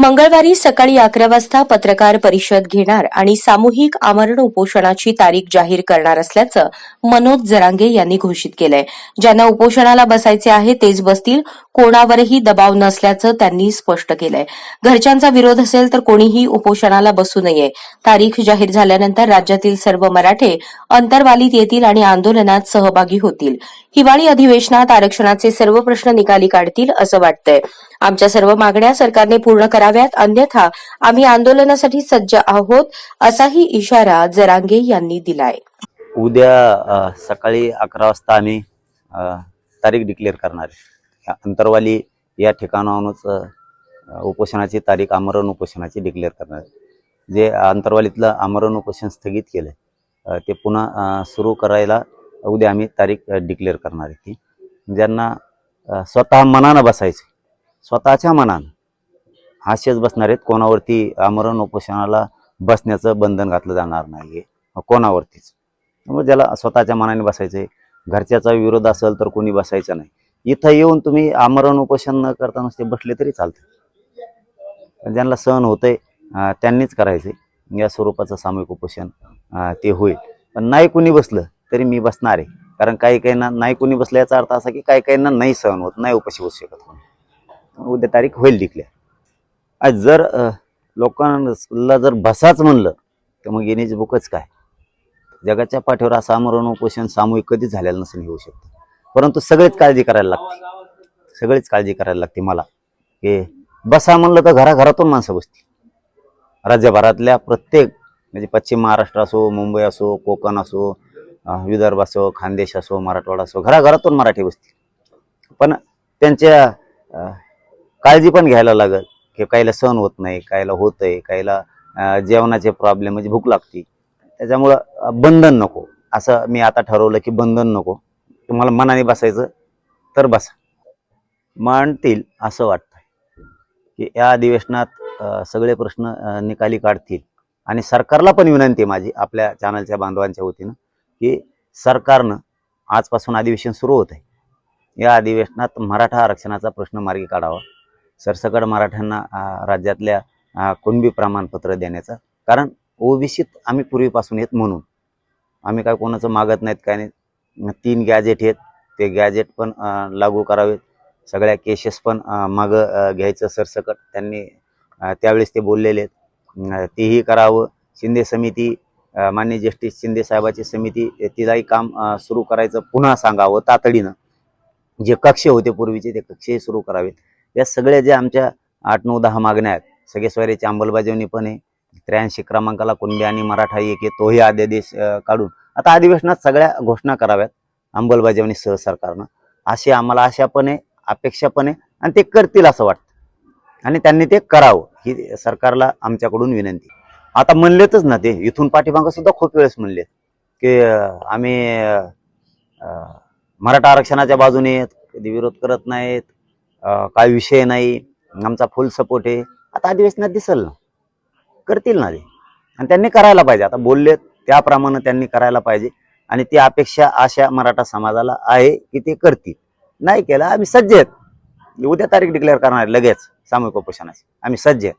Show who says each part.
Speaker 1: मंगळवारी सकाळी अकरा वाजता पत्रकार परिषद घेणार आणि सामूहिक आमरण उपोषणाची तारीख जाहीर करणार असल्याचं मनोज जरांगे यांनी घोषित केलंय. ज्यांना उपोषणाला बसायचे आहे तेच बसतील कोणावरही दबाव नसल्याचं त्यांनी स्पष्ट केलंय. घरच्यांचा विरोध असेल तर कोणीही उपोषणाला बसू नये. तारीख जाहीर झाल्यानंतर राज्यातील सर्व मराठे अंतर्वालीत येतील आणि आंदोलनात सहभागी होतील. हिवाळी अधिवेशनात आरक्षणाचे सर्व प्रश्न निकाली काढतील असं वाटतंय. आमच्या सर्व मागण्या सरकारने पूर्ण करा कराव्यात अन्यथा आम्ही आंदोलनासाठी सज्ज आहोत असाही इशारा जरांगे यांनी दिलाय.
Speaker 2: उद्या सकाळी अकरा वाजता आम्ही तारीख डिक्लेअर करणार आहे. अंतरवाली या ठिकाणाहूनच उपोषणाची तारीख आमरण उपोषणाची डिक्लेअर करणार जे अंतरवालीतलं आमरण उपोषण स्थगित केलं ते पुन्हा सुरू करायला उद्या आम्ही तारीख डिक्लेअर करणार आहे की ज्यांना स्वतः मनानं बसायचं स्वतःच्या मनानं असेच बसणार आहेत. कोणावरती आमरण उपोषणाला बसण्याचं बंधन घातलं जाणार नाही आहे कोणावरतीच? त्यामुळे ज्याला स्वतःच्या मनाने बसायचं आहे घरच्याचा विरोध असेल तर कोणी बसायचं नाही. इथं येऊन तुम्ही आमरण उपोषण न करता नुसते बसले तरी चालतं ज्यांना सहन होतंय त्यांनीच करायचे या स्वरूपाचं सामूहिक उपोषण ते होईल. पण नाही कोणी बसलं तरी मी बसणार आहे. कारण काही काहींना नाही कोणी बसल्याचा अर्थ असा की काही काहींना नाही सहन होत नाही उपाशी बसू शकत. उद्या तारीख होईल डिक्लेअर. आज जर लोकांना जर बसाच म्हणलं तर मग येण्याची बुकच काय? जगाच्या पाठीवर असं आमरण उपोषण सामूहिक कधीच झालेलं नसेल होऊ शकतं. परंतु सगळेच काळजी करायला लागते. सगळीच काळजी करायला लागते मला. की बसा म्हणलं तर घराघरातून माणसं बसतील. राज्यभरातल्या प्रत्येक म्हणजे पश्चिम महाराष्ट्र असो मुंबई असो कोकण असो विदर्भ असो खानदेश असो मराठवाडा असो घराघरातून मराठी बसतील. पण त्यांच्या काळजी पण घ्यायला लागल. की काहीला सहन होत नाही काहीला होतंय काहीला जेवणाचे प्रॉब्लेम म्हणजे भूक लागते. त्याच्यामुळं बंधन नको. असं मी आता ठरवलं की बंधन नको. तुम्हाला मनाने बसायचं तर बसा. मांडतील असं वाटतं की या अधिवेशनात सगळे प्रश्न निकाली काढतील. आणि सरकारला पण विनंती आहे माझी आपल्या चॅनलच्या बांधवांच्या वतीनं की सरकारनं आजपासून अधिवेशन सुरू होत आहे या अधिवेशनात मराठा आरक्षणाचा प्रश्न मार्गी काढावा. सरसकट मराठ्यांना राज्यातल्या कुणबी प्रमाणपत्र देण्याचा. कारण ओबीसीत आम्ही पूर्वीपासून येत म्हणून. आम्ही काय कोणाचं मागत नाहीत काय नाही तीन गॅजेट आहेत. ते गॅजेट पण लागू करावेत. सगळ्या केसेस पण मागं घ्यायचं सरसकट. त्यांनी त्यावेळेस ते बोललेले आहेत. तेही करावं. शिंदे समिती मान्य जस्टिस शिंदे साहेबाची समिती तिलाही काम सुरू करायचं पुन्हा सांगावं तातडीनं. जे कक्ष होते पूर्वीचे ते कक्षही सुरू करावेत. या सगळ्या ज्या आमच्या आठ नऊ दहा मागण्या आहेत सगळे स्वारीची अंमलबजावणी पण आहे त्र्याऐंशी क्रमांकाला कुणबी आणि मराठा एक आहे तोही अध्यादेश काढून. आता अधिवेशनात सगळ्या घोषणा कराव्यात अंमलबजावणी सह सरकारनं. अशी आम्हाला आशा पण आहे अपेक्षा पण आहे आणि ते करतील असं वाटतं. आणि त्यांनी ते करावं ही सरकारला आमच्याकडून विनंती. आता म्हणलेतच ना ते इथून पाठीमागं सुद्धा खूप वेळेस म्हणले की आम्ही मराठा आरक्षणाच्या बाजूने आहेत, कधी विरोध करत नाहीत काय विषय नाही आमचा फुल सपोर्ट आहे. आता अधिवेशनात दिसल ना. करतील ना ते. आणि त्यांनी करायला पाहिजे. आता बोलले त्याप्रमाणे त्यांनी करायला पाहिजे. आणि ती अपेक्षा अशा मराठा समाजाला आहे की ते करतील. नाही केलं आम्ही सज्ज आहेत. उद्या तारीख डिक्लेअर करणार आहे लगेच. सामूहिक उपोषणाची. आम्ही सज्ज आहेत.